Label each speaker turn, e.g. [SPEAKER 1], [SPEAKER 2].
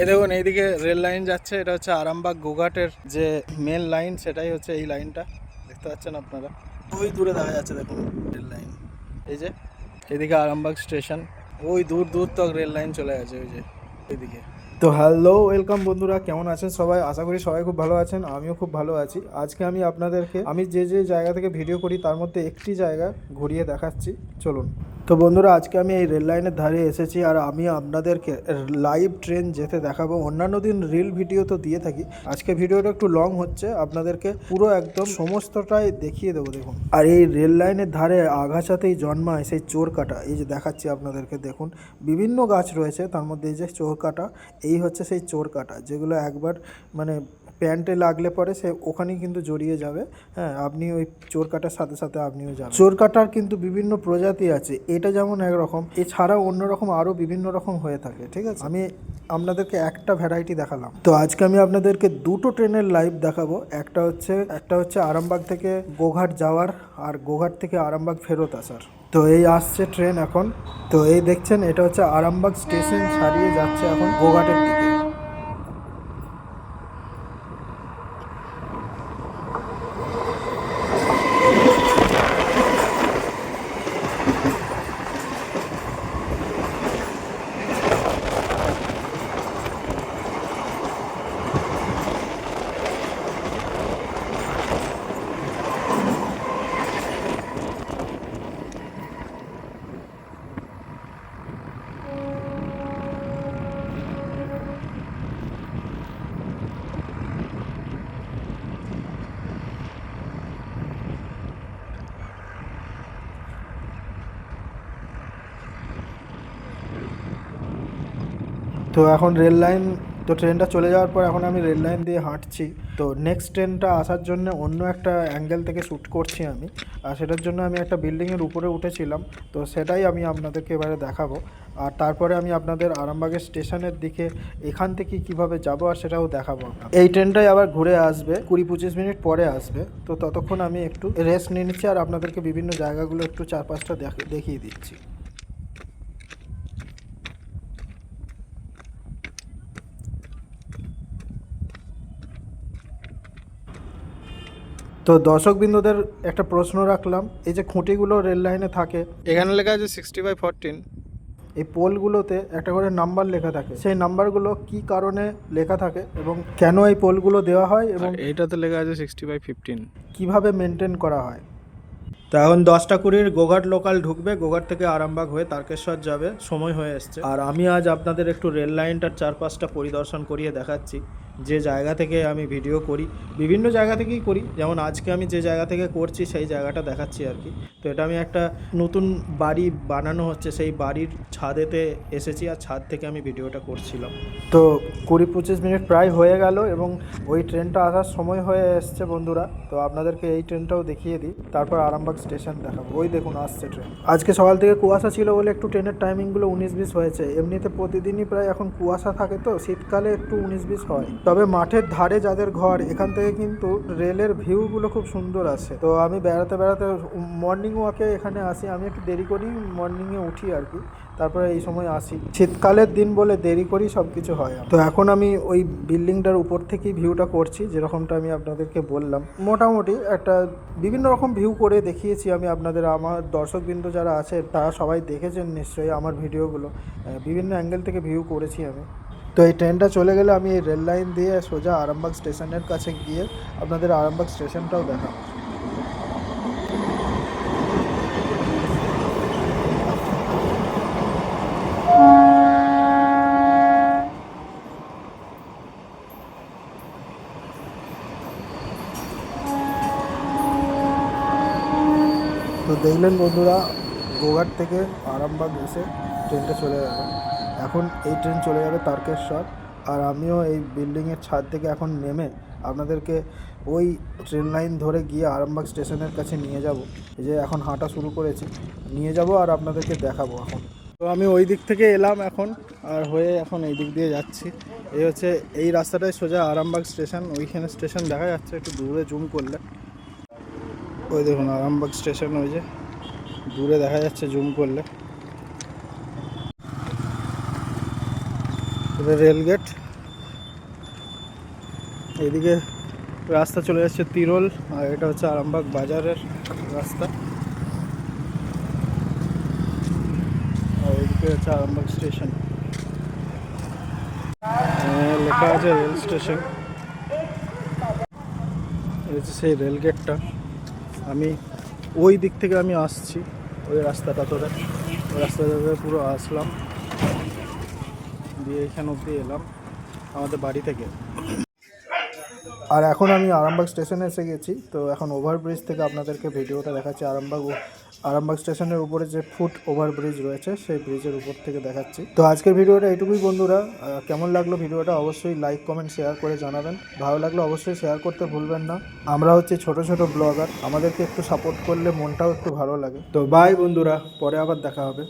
[SPEAKER 1] এ দেখুন, এইদিকে rail line যাচ্ছে, এটা হচ্ছে আরামবাগ গোঘাটের যে মেন লাইন সেটাই হচ্ছে এই লাইনটা দেখতে পাচ্ছেন আপনারা? ওই দূরে দেখা যাচ্ছে, দেখুন রেল লাইন এই যে এদিকে আরামবাগ স্টেশন ওই দূর দূর তক রেল লাইন চলে গেছে, ওই যে এদিকে তো হ্যালো ওয়েলকাম বন্ধুরা, কেমন আছেন সবাই? আশা করি সবাই খুব ভালো আছেন, আমিও খুব ভালো আছি। আজকে আমি আপনাদেরকে, আমি যে যে জায়গা থেকে ভিডিও করি, তার মধ্যে একটি জায়গা ঘুরিয়ে দেখাচ্ছি। চলুন। তো বন্ধুরা, আজকে আমি এই রেল লাইনের ধারে এসেছি আর আমি আপনাদেরকে লাইভ ট্রেন যেতে দেখাবো। অন্যান্য দিন রিল ভিডিও তো দিয়ে থাকি। আজকে ভিডিওটা একটু লং হচ্ছে। আপনাদেরকে পুরো একদম সমস্তটাই দেখিয়ে দেবো, দেখুন। আর এই রেল লাইনের ধারে আগাছাতেই জন্মায় সেই চোর কাটা। এই যে দেখাচ্ছি আপনাদেরকে, দেখুন। বিভিন্ন গাছ রয়েছে, তার মধ্যে এই যে চোর কাটা, এই হচ্ছে সেই চোর কাটা, যেগুলো একবার মানে প্যান্টে লাগলে পরে সে ওখানেই কিন্তু জড়িয়ে যাবে। হ্যাঁ আপনি ওই চোর কাটার সাথে সাথে আপনিও যাবেন। চোর কাটার কিন্তু বিভিন্ন প্রজাতি আছে, এটা যেমন একরকম, এছাড়াও অন্যরকম আরও বিভিন্ন রকম হয়ে থাকে, ঠিক আছে? আমি আপনাদেরকে একটা ভ্যারাইটি দেখালাম। তো আজকে আমি আপনাদেরকে দুটো ট্রেনের লাইভ দেখাবো, একটা হচ্ছে একটা হচ্ছে আরামবাগ থেকে গোঘাট যাওয়ার আর গোঘাট থেকে আরামবাগ ফেরত আসার। তো এই আসছে ট্রেন এখন। তো এই দেখছেন, এটা হচ্ছে আরামবাগ স্টেশন ছাড়িয়ে যাচ্ছে এখন গোঘাটের দিকে। তো এখন রেল লাইন, তো ট্রেনটা চলে যাওয়ার পর এখন আমি রেল লাইন দিয়ে হাঁটছি। তো নেক্সট ট্রেনটা আসার জন্য অন্য একটা অ্যাঙ্গেল থেকে শ্যুট করছি আমি। আর সেটার জন্য আমি একটা বিল্ডিংয়ের উপরে উঠেছিলাম। তো সেটাই আমি আপনাদেরকে এবারে দেখাবো। আর তারপরে আমি আপনাদের আরামবাগের স্টেশনের দিকে এখান থেকে কীভাবে যাব আর সেটাও দেখাবো এই ট্রেনটাই আবার ঘুরে আসবে, কুড়ি পঁচিশ মিনিট পরে আসবে। তো ততক্ষণ আমি একটু রেস্ট নিয়ে নিচ্ছি আর আপনাদেরকে বিভিন্ন জায়গাগুলো একটু চার পাঁচটা দেখ- দেখিয়ে দিচ্ছি। তো দর্শকবৃন্দদের একটা প্রশ্ন রাখলাম এই যে খুঁটিগুলো রেল লাইনে থাকে এখানে লেখা আছে সিক্সটি বাই ফোরটিন এই পোলগুলোতে একটা করে নাম্বার লেখা থাকে সেই নাম্বারগুলো কি কারণে লেখা থাকে এবং কেন এই পোলগুলো দেওয়া হয় এবং
[SPEAKER 2] এইটাতে লেখা আছে সিক্সটি বাই ফিফটিন
[SPEAKER 1] কীভাবে মেনটেন করা হয়? তো এখন দশটা কুড়ির গোঘাট লোকাল ঢুকবে গোঘাট থেকে আরামবাগ হয়ে তারকেশ্বর যাবে সময় হয়ে এসছে। আর আমি আজ আপনাদের একটু রেল লাইনটার চারপাশটা পরিদর্শন করিয়ে দেখাচ্ছি। যে জায়গা থেকে আমি ভিডিও করি, বিভিন্ন জায়গা থেকেই করি। যেমন আজকে আমি যে জায়গা থেকে করছি, সেই জায়গাটা দেখাচ্ছি আর কি। তো এটা আমি একটা নতুন বাড়ি বানানো হচ্ছে, সেই বাড়ির ছাদেতে এসেছি আর ছাদ থেকে আমি ভিডিওটা করছিলাম। তো কুড়ি পঁচিশ মিনিট প্রায় হয়ে গেল এবং ওই ট্রেনটা আসার সময় হয়ে এসছে বন্ধুরা। তো আপনাদেরকে এই ট্রেনটাও দেখিয়ে দিই, তারপর আরামবাগ স্টেশন দেখাবো। ওই দেখুন, আসছে ট্রেন। আজকে সকাল থেকে কুয়াশা ছিল বলে একটু ট্রেনের টাইমিংগুলো উনিশ বিশ হয়েছে। এমনিতে প্রতিদিনই প্রায় এখন কুয়াশা থাকে তো, শীতকালে একটু উনিশ বিশ হয়। তবে মাঠের ধারে যাদের ঘর, এখান থেকে কিন্তু রেলের ভিউগুলো খুব সুন্দর আছে। তো আমি বেড়াতে বেড়াতে মর্নিং ওয়াকে এখানে আসি। আমি একটু দেরি করি মর্নিংয়ে উঠি আর কি। তারপরে এই সময় আসি। শীতকালের দিন বলে দেরি করি সব কিছু হয় তো এখন আমি ওই বিল্ডিংটার উপর থেকেই ভিউটা করছি, যেরকমটা আমি আপনাদেরকে বললাম। মোটামুটি একটা বিভিন্ন রকম ভিউ করে দেখিয়েছি আমি আপনাদের। আমার দর্শকবৃন্দ যারা আছে, তারা সবাই দেখেছেন নিশ্চয়ই আমার ভিডিওগুলো। বিভিন্ন অ্যাঙ্গেল থেকে ভিউ করেছি আমি। তো এই ট্রেনটা চলে গেলে আমি এই রেল লাইন দিয়ে সোজা আরামবাগ স্টেশনের কাছে গিয়ে আপনাদের আরামবাগ স্টেশনটাও দেখাবো। তো দেখলেন বন্ধুরা, গোঘাট থেকে আরামবাগ এসে ট্রেনটা চলে যাবে এখন এই ট্রেন চলে যাবে তারকেশ্বর। আর আমিও এই বিল্ডিংয়ের ছাদ থেকে এখন নেমে আপনাদেরকে ওই ট্রেন লাইন ধরে গিয়ে আরামবাগ স্টেশনের কাছে নিয়ে যাব। যে এখন হাঁটা শুরু করেছি। নিয়ে যাব আর আপনাদেরকে দেখাবো এখন। তো আমি ওই দিক থেকে এলাম এখন আর হয়ে এখন এই দিক দিয়ে যাচ্ছি। এই হচ্ছে, এই রাস্তাটায় সোজা আরামবাগ স্টেশন ওইখানে স্টেশন দেখা যাচ্ছে, একটু দূরে জুম করলে। ওই দেখুন আরামবাগ স্টেশন ওই যে, দূরে দেখা যাচ্ছে জুম করলে। এটা রেল গেট এদিকে রাস্তা চলে যাচ্ছে তিরোল, আর এটা হচ্ছে আরামবাগ বাজারের রাস্তা। আর এদিকে হচ্ছে আরামবাগ স্টেশন। লেখা আছে রেল স্টেশন হচ্ছে সেই রেল গেটটা আমি ওই দিক থেকে আমি আসছি, ওই রাস্তাটা ধরে। রাস্তাটা ধরে পুরো আসলাম। দিয়ে এখানে অব্দি এলাম, আমাদের বাড়ি থেকে। আর এখন আমি আরামবাগ স্টেশনে এসে গেছি। তো এখন ওভারব্রিজ থেকে আপনাদেরকে ভিডিওটা দেখাচ্ছি। আরামবাগ আরামবাগ স্টেশনের উপরে যে ফুট ওভারব্রিজ রয়েছে, সেই ব্রিজের উপর থেকে দেখাচ্ছি। তো আজকের ভিডিওটা এটুকুই বন্ধুরা। কেমন লাগল ভিডিওটা অবশ্যই লাইক, কমেন্ট, শেয়ার করে জানাবেন। ভালো লাগলে অবশ্যই শেয়ার করতে ভুলবেন না। আমরা হচ্ছে ছোট ছোট ব্লগার। আমাদেরকে একটু সাপোর্ট করলে মনটাও একটু ভালো লাগে। তো বাই বন্ধুরা, পরে আবার দেখা হবে।